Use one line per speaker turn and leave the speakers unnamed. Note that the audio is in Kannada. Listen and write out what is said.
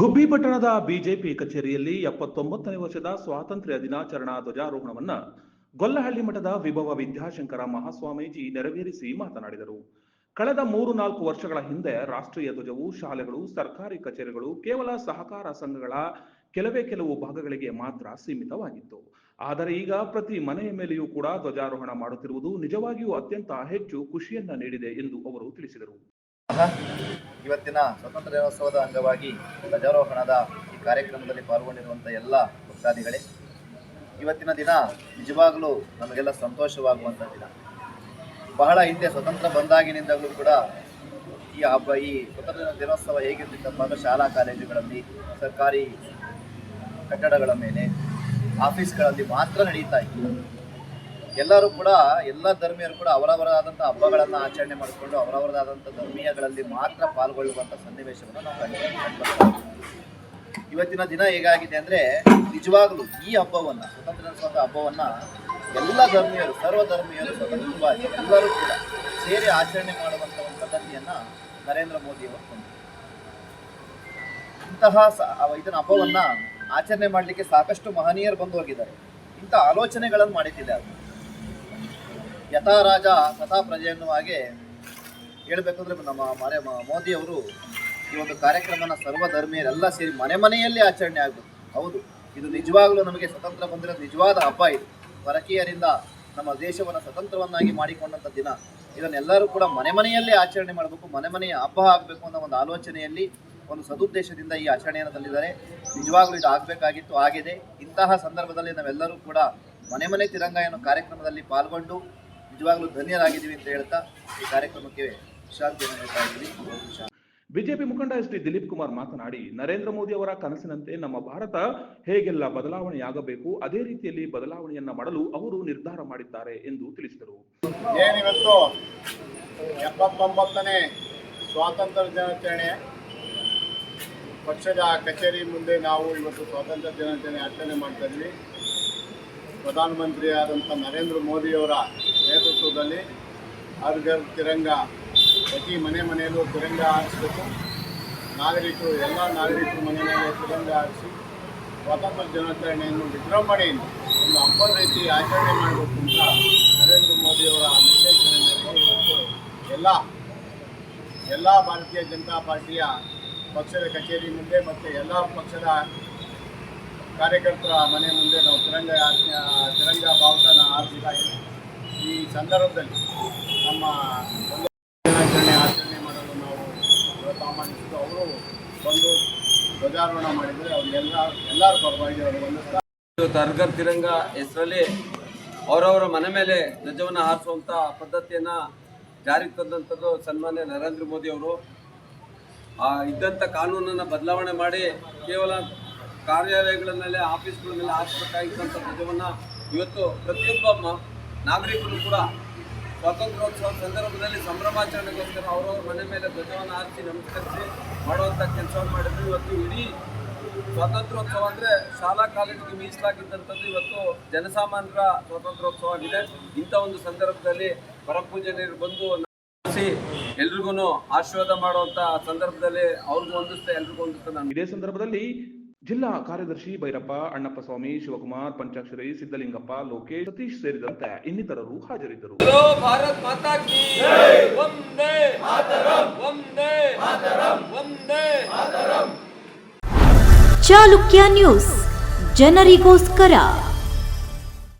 ಗುಬ್ಬಿ ಪಟ್ಟಣದ ಬಿಜೆಪಿ ಕಚೇರಿಯಲ್ಲಿ ಎಪ್ಪತ್ತೊಂಬತ್ತನೇ ವರ್ಷದ ಸ್ವಾತಂತ್ರ್ಯ ದಿನಾಚರಣಾ ಧ್ವಜಾರೋಹಣವನ್ನ ಗೊಲ್ಲಹಳ್ಳಿ ಮಠದ ವಿಭವ ವಿದ್ಯಾಶಂಕರ ಮಹಾಸ್ವಾಮೀಜಿ ನೆರವೇರಿಸಿ ಮಾತನಾಡಿದರು. ಕಳೆದ ಮೂರು ನಾಲ್ಕು ವರ್ಷಗಳ ಹಿಂದೆ ರಾಷ್ಟ್ರೀಯ ಧ್ವಜವು ಶಾಲೆಗಳು, ಸರ್ಕಾರಿ ಕಚೇರಿಗಳು ಕೇವಲ ಸಹಕಾರ ಸಂಘಗಳ ಕೆಲವೇ ಕೆಲವು ಭಾಗಗಳಿಗೆ ಮಾತ್ರ ಸೀಮಿತವಾಗಿತ್ತು. ಆದರೆ ಈಗ ಪ್ರತಿ ಮನೆಯ ಮೇಲೆಯೂ ಕೂಡ ಧ್ವಜಾರೋಹಣ ಮಾಡುತ್ತಿರುವುದು ನಿಜವಾಗಿಯೂ ಅತ್ಯಂತ ಹೆಚ್ಚು ಖುಷಿಯನ್ನ ನೀಡಿದೆ ಎಂದು ಅವರು ತಿಳಿಸಿದರು.
ಇವತ್ತಿನ ಸ್ವತಂತ್ರ ದಿನೋತ್ಸವದ ಅಂಗವಾಗಿ ಧ್ವಜಾರೋಹಣದ ಈ ಕಾರ್ಯಕ್ರಮದಲ್ಲಿ ಪಾಲ್ಗೊಂಡಿರುವಂಥ ಎಲ್ಲ ಭಕ್ತಾದಿಗಳೇ, ಇವತ್ತಿನ ದಿನ ನಿಜವಾಗಲೂ ನಮಗೆಲ್ಲ ಸಂತೋಷವಾಗುವಂಥ ದಿನ. ಬಹಳ ಹಿಂದೆ ಸ್ವತಂತ್ರ ಬಂದಾಗಿನಿಂದಲೂ ಕೂಡ ಈ ಹಬ್ಬ, ಈ ಸ್ವತಂತ್ರ ದಿನೋತ್ಸವ ಹೇಗಿರ್ತಿತ್ತಪ್ಪ ಅಂದ್ರೆ ಶಾಲಾ ಕಾಲೇಜುಗಳಲ್ಲಿ, ಸರ್ಕಾರಿ ಕಟ್ಟಡಗಳ ಮೇಲೆ, ಆಫೀಸ್ಗಳಲ್ಲಿ ಮಾತ್ರ ನಡೀತಾ ಇತ್ತು. ಎಲ್ಲರೂ ಕೂಡ, ಎಲ್ಲ ಧರ್ಮೀಯರು ಕೂಡ ಅವರವರಾದಂಥ ಹಬ್ಬಗಳನ್ನು ಆಚರಣೆ ಮಾಡಿಕೊಂಡು ಅವರವರದಾದಂಥ ಧರ್ಮೀಯಗಳಲ್ಲಿ ಮಾತ್ರ ಪಾಲ್ಗೊಳ್ಳುವಂಥ ಸನ್ನಿವೇಶವನ್ನು ನಾವು ಕಂಡು ಇವತ್ತಿನ ದಿನ ಹೇಗಾಗಿದೆ ಅಂದರೆ, ನಿಜವಾಗಲೂ ಈ ಹಬ್ಬವನ್ನು ಸ್ವತಂತ್ರ ದಿನೋತ್ಸವದ ಹಬ್ಬವನ್ನು ಎಲ್ಲ ಧರ್ಮೀಯರು, ಸರ್ವ ಧರ್ಮೀಯರು ಸ್ವತಂತ್ರವಾಗಿ ಎಲ್ಲರೂ ಕೂಡ ಸೇರಿ ಆಚರಣೆ ಮಾಡುವಂಥ ಒಂದು ಪದ್ಧತಿಯನ್ನು ನರೇಂದ್ರ ಮೋದಿಯವರು ಇಂತಹ ಅವ- ಇದನ್ನ ಹಬ್ಬವನ್ನ ಆಚರಣೆ ಮಾಡಲಿಕ್ಕೆ ಸಾಕಷ್ಟು ಮಹನೀಯರು ಬಂದು ಹೋಗಿದ್ದಾರೆ. ಇಂಥ ಆಲೋಚನೆಗಳನ್ನು ಮಾಡಿದ್ದಾರೆ ಯಥಾ ರಾಜ ತಥಾ ಪ್ರಜೆ ಎನ್ನುವ ಹಾಗೆ ಹೇಳಬೇಕಂದ್ರೆ ನಮ್ಮ ಮರೆ ಮ- ಮೋದಿಯವರು ಈ ಒಂದು ಕಾರ್ಯಕ್ರಮನ ಸರ್ವ ಧರ್ಮೀಯರೆಲ್ಲ ಸೇರಿ ಮನೆ ಮನೆಯಲ್ಲಿ ಆಚರಣೆ ಆಗಬೇಕು. ಹೌದು, ಇದು ನಿಜವಾಗ್ಲೂ ನಮಗೆ ಸ್ವತಂತ್ರ ಬಂದಿರೋ ನಿಜವಾದ ಹಬ್ಬ ಇದು. ಪರಕೀಯರಿಂದ ನಮ್ಮ ದೇಶವನ್ನು ಸ್ವತಂತ್ರವನ್ನಾಗಿ ಮಾಡಿಕೊಂಡಂಥ ದಿನ. ಇದನ್ನೆಲ್ಲರೂ ಕೂಡ ಮನೆ ಮನೆಯಲ್ಲೇ ಆಚರಣೆ ಮಾಡಬೇಕು, ಮನೆ ಮನೆಯ ಹಬ್ಬ ಆಗಬೇಕು ಅನ್ನೋ ಒಂದು ಆಲೋಚನೆಯಲ್ಲಿ ಒಂದು ಸದುದ್ದೇಶದಿಂದ ಈ ಆಚರಣೆಯನ್ನು ತಂದಿದ್ದಾರೆ ನಿಜವಾಗ್ಲೂ ಇದು ಆಗಬೇಕಾಗಿತ್ತು, ಆಗಿದೆ. ಇಂತಹ ಸಂದರ್ಭದಲ್ಲಿ ನಾವೆಲ್ಲರೂ ಕೂಡ ಮನೆ ಮನೆ ತಿರಂಗ ಕಾರ್ಯಕ್ರಮದಲ್ಲಿ ಪಾಲ್ಗೊಂಡು ನಿಜವಾಗ್ಲೂ ಧನ್ಯರಾಗಿದ್ದೀವಿ ಅಂತ ಹೇಳ್ತಾ ಈ ಕಾರ್ಯಕ್ರಮಕ್ಕೆ ಶಾಂತಿಯನ್ನು ಹೇಳ್ತಾ ಇದ್ದೀವಿ.
ಬಿಜೆಪಿ ಮುಖಂಡ ಎಸ್ ಟಿ ದಿಲೀಪ್ ಕುಮಾರ್ ಮಾತನಾಡಿ ನರೇಂದ್ರ ಮೋದಿ ಅವರ ಕನಸಿನಂತೆ ನಮ್ಮ ಭಾರತ ಹೇಗೆಲ್ಲ ಬದಲಾವಣೆಯಾಗಬೇಕು ಅದೇ ರೀತಿಯಲ್ಲಿ ಬದಲಾವಣೆಯನ್ನ ಮಾಡಲು ಅವರು ನಿರ್ಧಾರ ಮಾಡಿದ್ದಾರೆ ಎಂದು ತಿಳಿಸಿದರು.
ಏನಿವತ್ತು ಎಪ್ಪತ್ತೊಂಬತ್ತನೇ ಸ್ವಾತಂತ್ರ್ಯ ದಿನಾಚರಣೆ ಪಕ್ಷದ ಕಚೇರಿ ಮುಂದೆ ನಾವು ಇವತ್ತು ಸ್ವಾತಂತ್ರ್ಯ ದಿನಾಚರಣೆ ಆಚರಣೆ ಮಾಡ್ತಾ ಇದ್ವಿ ಪ್ರಧಾನಮಂತ್ರಿಯಾದಂಥ ನರೇಂದ್ರ ಮೋದಿಯವರ ನೇತೃತ್ವದಲ್ಲಿ ಹರ್ ಘರ್ ತಿರಂಗ ಪ್ರತಿ ಮನೆ ಮನೆಯಲ್ಲೂ ತಿರಂಗ ಹಾರಿಸಬೇಕು. ನಾಗರಿಕರು, ಎಲ್ಲ ನಾಗರಿಕರು ಮನೆ ಮೇಲೆ ತಿರಂಗ ಹಾರಿಸಿ ಸ್ವಾತಂತ್ರ್ಯ ದಿನಾಚರಣೆಯನ್ನು ವಿಜೃಂಭಣೆಯಿಂದ ಒಂದು ಹಬ್ಬದ ರೀತಿ ಆಚರಣೆ ಮಾಡಬೇಕು ಅಂತ ನರೇಂದ್ರ ಮೋದಿಯವರ ನಿರ್ದೇಶನ ಎಲ್ಲ ಎಲ್ಲ ಭಾರತೀಯ ಜನತಾ ಪಾರ್ಟಿಯ ಪಕ್ಷದ ಕಚೇರಿ ಮುಂದೆ ಮತ್ತು ಎಲ್ಲ ಪಕ್ಷದ ಕಾರ್ಯಕರ್ತರ ಮನೆ ಮುಂದೆ ನಾವು ತಿರಂಗ ಬಾವುಟನ ಹಾರಿಸ್ತಾ ಇದ್ದೀವಿ ಈ ಸಂದರ್ಭದಲ್ಲಿ ನಮ್ಮ ದಿನಾಚರಣೆ ಆಚರಣೆ ಮಾಡಲು ನಾವು ಆಹ್ವಾನಿಸಿದ್ದು, ಅವರು ಬಂದು ಧ್ವಜಾರೋಹಣ ಮಾಡಿದರೆ ಅವ್ರಿಗೆಲ್ಲ, ಎಲ್ಲರೂ ಪರವಾಗಿ ಅವರು ವಂದಿಸ್ತಾ
ಇವತ್ತು ತಿರಂಗ ಹೆಸರಲ್ಲಿ ಅವರವರ ಮನೆ ಮೇಲೆ ಧ್ವಜವನ್ನು ಹಾರಿಸುವಂಥ ಪದ್ಧತಿಯನ್ನು ಜಾರಿಗೆ ತಂದಂಥದ್ದು ಸನ್ಮಾನ್ಯ ನರೇಂದ್ರ ಮೋದಿ ಅವರು. ಆ ಇದ್ದಂಥ ಕಾನೂನನ್ನು ಬದಲಾವಣೆ ಮಾಡಿ ಕೇವಲ ಕಾರ್ಯಾಲಯಗಳ ಮೇಲೆ ಆಫೀಸ್ಗಳ ಮೇಲೆ ಹಾರಿಸಬೇಕಾಗಿದ್ದಂಥ ಧ್ವಜವನ್ನು ಇವತ್ತು ಪ್ರತಿಯೊಬ್ಬ ನಾಗರಿಕರು ಕೂಡ ಸ್ವಾತಂತ್ರ್ಯೋತ್ಸವ ಸಂದರ್ಭದಲ್ಲಿ ಸಂಭ್ರಮಾಚರಣೆಗೋಸ್ಕರ ಅವರವ್ರ ಮನೆ ಮೇಲೆ ಧ್ವಜವನ್ನು ಹಾರಿಸಿ ನಮಸ್ಕರಿಸಿ ಮಾಡುವಂಥ ಕೆಲಸವನ್ನು ಮಾಡಿದ್ರು. ಇವತ್ತು ಇಡೀ ಸ್ವಾತಂತ್ರ್ಯೋತ್ಸವ ಅಂದರೆ ಶಾಲಾ ಕಾಲೇಜಿಗೆ ಮೀಸಲಾಗಿದ್ದಂಥದ್ದು ಇವತ್ತು ಜನಸಾಮಾನ್ಯರ ಸ್ವಾತಂತ್ರ್ಯೋತ್ಸವ ಆಗಿದೆ. ಇಂಥ ಒಂದು ಸಂದರ್ಭದಲ್ಲಿ ಪರಪೂಜನೀಯರು ಬಂದು ಎಲ್ರಿಗೂ ಆಶೀರ್ವಾದ ಮಾಡುವಂತ ಸಂದರ್ಭದಲ್ಲಿ ಅವ್ರಿಗೂ ಹೊಂದಿಸ್ತಾ ಎಲ್ರಿಗೂ ಒಂದಿಸ್ತಾ
ಇದೇ ಸಂದರ್ಭದಲ್ಲಿ ಜಿಲ್ಲಾ ಕಾರ್ಯದರ್ಶಿ ಭೈರಪ್ಪ ಅಣ್ಣಪ್ಪ ಸ್ವಾಮಿ ಶಿವಕುಮಾರ್ ಪಂಚಾಕ್ಷರಿ ಸಿದ್ದಲಿಂಗಪ್ಪ ಲೋಕೇಶ್ ಸತೀಶ್ ಸೇರಿದಂತೆ ಇನ್ನಿತರರು ಹಾಜರಿದ್ದರು.
ಭಾರತ್ ವಂದೇ ಮಾತರಂ! ವಂದೇ ಮಾತರಂ! ವಂದೇ
ಚಾಲುಕ್ಯ ನ್ಯೂಸ್ ಜನರಿಗೋಸ್ಕರ.